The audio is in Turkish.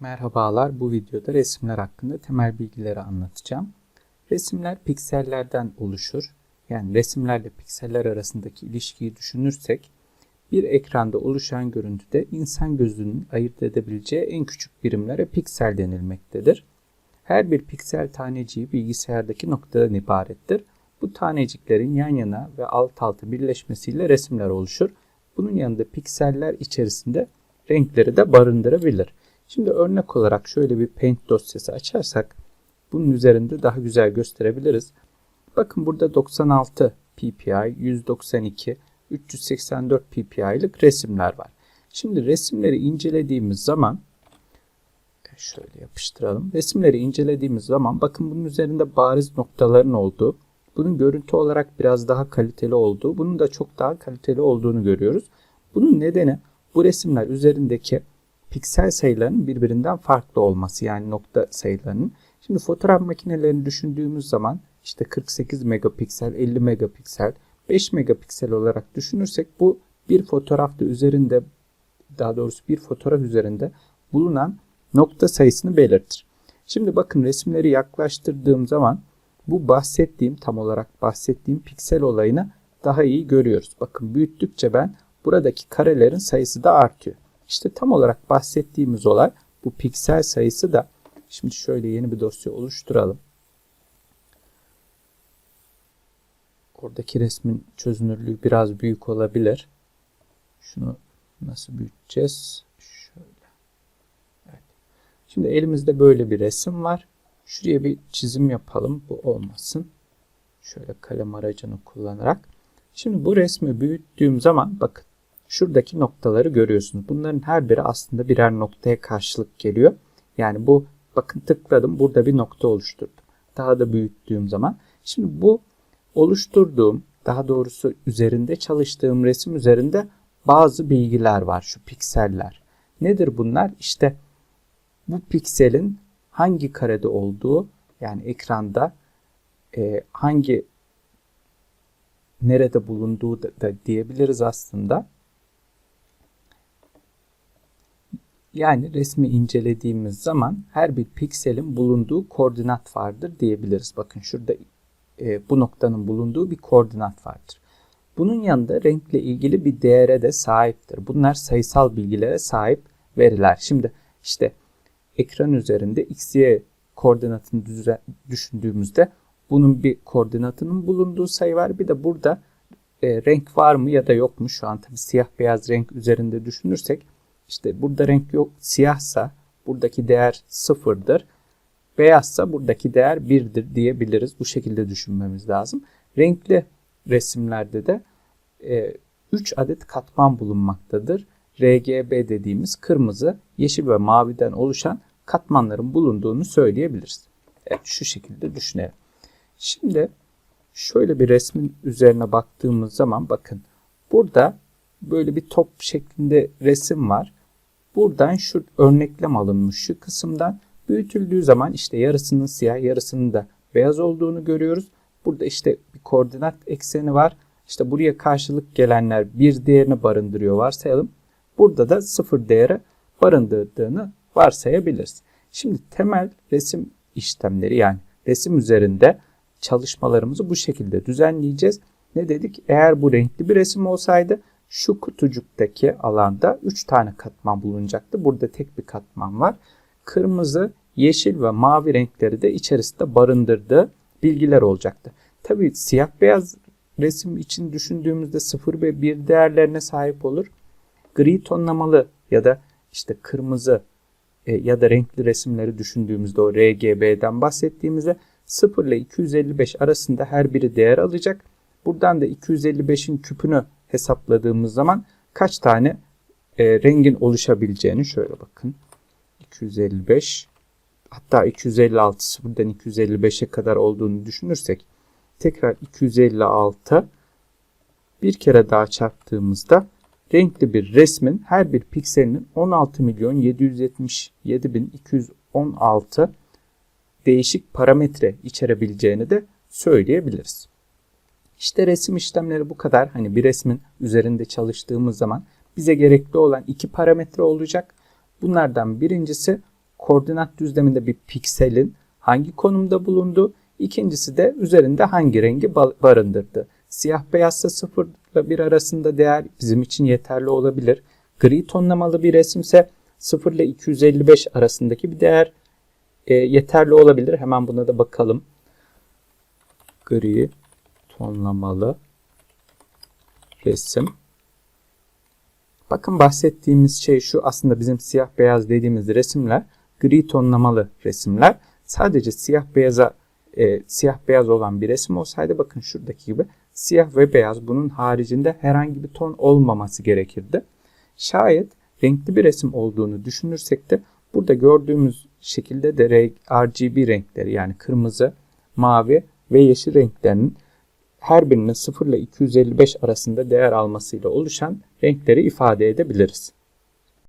Merhabalar, bu videoda resimler hakkında temel bilgileri anlatacağım. Resimler piksellerden oluşur. Yani resimlerle pikseller arasındaki ilişkiyi düşünürsek, bir ekranda oluşan görüntüde insan gözünün ayırt edebileceği en küçük birimlere piksel denilmektedir. Her bir piksel taneciği bilgisayardaki noktadan ibarettir. Bu taneciklerin yan yana ve alt alta birleşmesiyle resimler oluşur. Bunun yanında pikseller içerisinde renkleri de barındırabilir. Şimdi örnek olarak şöyle bir Paint dosyası açarsak bunun üzerinde daha güzel gösterebiliriz. Bakın burada 96 ppi, 192, 384 pp'lik resimler var. Şimdi resimleri incelediğimiz zaman şöyle yapıştıralım. Resimleri incelediğimiz zaman bakın bunun üzerinde bariz noktaların olduğu, bunun görüntü olarak biraz daha kaliteli olduğu, bunun da çok daha kaliteli olduğunu görüyoruz. Bunun nedeni bu resimler üzerindeki piksel sayılarının birbirinden farklı olması yani nokta sayılarının. Şimdi fotoğraf makinelerini düşündüğümüz zaman işte 48 megapiksel, 50 megapiksel, 5 megapiksel olarak düşünürsek bu bir fotoğrafta üzerinde daha doğrusu bir fotoğraf üzerinde bulunan nokta sayısını belirtir. Şimdi bakın resimleri yaklaştırdığım zaman bu bahsettiğim tam olarak bahsettiğim piksel olayını daha iyi görüyoruz. Bakın büyüttükçe ben buradaki karelerin sayısı da artıyor. İşte tam olarak bahsettiğimiz olay bu piksel sayısı da şimdi şöyle yeni bir dosya oluşturalım. Oradaki resmin çözünürlüğü biraz büyük olabilir. Şunu nasıl büyüteceğiz? Şöyle. Evet. Şimdi elimizde böyle bir resim var. Şuraya bir çizim yapalım. Bu olmasın. Şöyle kalem aracını kullanarak. Şimdi bu resmi büyüttüğüm zaman bakın şuradaki noktaları görüyorsunuz. Bunların her biri aslında birer noktaya karşılık geliyor. Yani bu bakın tıkladım burada bir nokta oluşturdum. Daha da büyüttüğüm zaman. Şimdi bu oluşturduğum daha doğrusu üzerinde çalıştığım resim üzerinde bazı bilgiler var şu pikseller. Nedir bunlar? İşte bu pikselin hangi karede olduğu yani ekranda e, hangi nerede bulunduğu da, da diyebiliriz aslında. Yani resmi incelediğimiz zaman her bir pikselin bulunduğu koordinat vardır diyebiliriz. Bakın şurada e, bu noktanın bulunduğu bir koordinat vardır. Bunun yanında renkle ilgili bir değere de sahiptir. Bunlar sayısal bilgilere sahip veriler. Şimdi işte ekran üzerinde x, y koordinatını düşündüğümüzde bunun bir koordinatının bulunduğu sayı var. Bir de burada e, renk var mı ya da yok mu? Şu an tabi siyah beyaz renk üzerinde düşünürsek işte burada renk yok siyahsa buradaki değer sıfırdır. Beyazsa buradaki değer birdir diyebiliriz. Bu şekilde düşünmemiz lazım. Renkli resimlerde de 3 e, adet katman bulunmaktadır. RGB dediğimiz kırmızı, yeşil ve maviden oluşan katmanların bulunduğunu söyleyebiliriz. Evet şu şekilde düşünelim. Şimdi şöyle bir resmin üzerine baktığımız zaman bakın burada böyle bir top şeklinde resim var. Buradan şu örneklem alınmış şu kısımdan büyütüldüğü zaman işte yarısının siyah yarısının da beyaz olduğunu görüyoruz. Burada işte bir koordinat ekseni var. İşte buraya karşılık gelenler bir değerini barındırıyor varsayalım. Burada da sıfır değeri barındırdığını varsayabiliriz. Şimdi temel resim işlemleri yani resim üzerinde çalışmalarımızı bu şekilde düzenleyeceğiz. Ne dedik? Eğer bu renkli bir resim olsaydı şu kutucuktaki alanda 3 tane katman bulunacaktı. Burada tek bir katman var. Kırmızı, yeşil ve mavi renkleri de içerisinde barındırdığı bilgiler olacaktı. Tabii siyah beyaz resim için düşündüğümüzde 0 ve 1 değerlerine sahip olur. Gri tonlamalı ya da işte kırmızı e, ya da renkli resimleri düşündüğümüzde o RGB'den bahsettiğimizde 0 ile 255 arasında her biri değer alacak. Buradan da 255'in küpünü hesapladığımız zaman kaç tane e, rengin oluşabileceğini şöyle bakın. 255 hatta 256 buradan 255'e kadar olduğunu düşünürsek tekrar 256 bir kere daha çarptığımızda renkli bir resmin her bir pikselinin 16 milyon 777 bin 216 değişik parametre içerebileceğini de söyleyebiliriz. İşte resim işlemleri bu kadar. Hani bir resmin üzerinde çalıştığımız zaman bize gerekli olan iki parametre olacak. Bunlardan birincisi koordinat düzleminde bir pikselin hangi konumda bulunduğu, ikincisi de üzerinde hangi rengi ba- barındırdı. Siyah beyazsa 0 ile 1 arasında değer bizim için yeterli olabilir. Gri tonlamalı bir resimse 0 ile 255 arasındaki bir değer e, yeterli olabilir. Hemen buna da bakalım. Gri tonlamalı resim. Bakın bahsettiğimiz şey şu aslında bizim siyah beyaz dediğimiz resimler gri tonlamalı resimler. Sadece siyah beyaza e, siyah beyaz olan bir resim olsaydı bakın şuradaki gibi siyah ve beyaz bunun haricinde herhangi bir ton olmaması gerekirdi. Şayet renkli bir resim olduğunu düşünürsek de burada gördüğümüz şekilde de RGB renkleri yani kırmızı, mavi ve yeşil renklerinin her birinin 0 ile 255 arasında değer almasıyla oluşan renkleri ifade edebiliriz.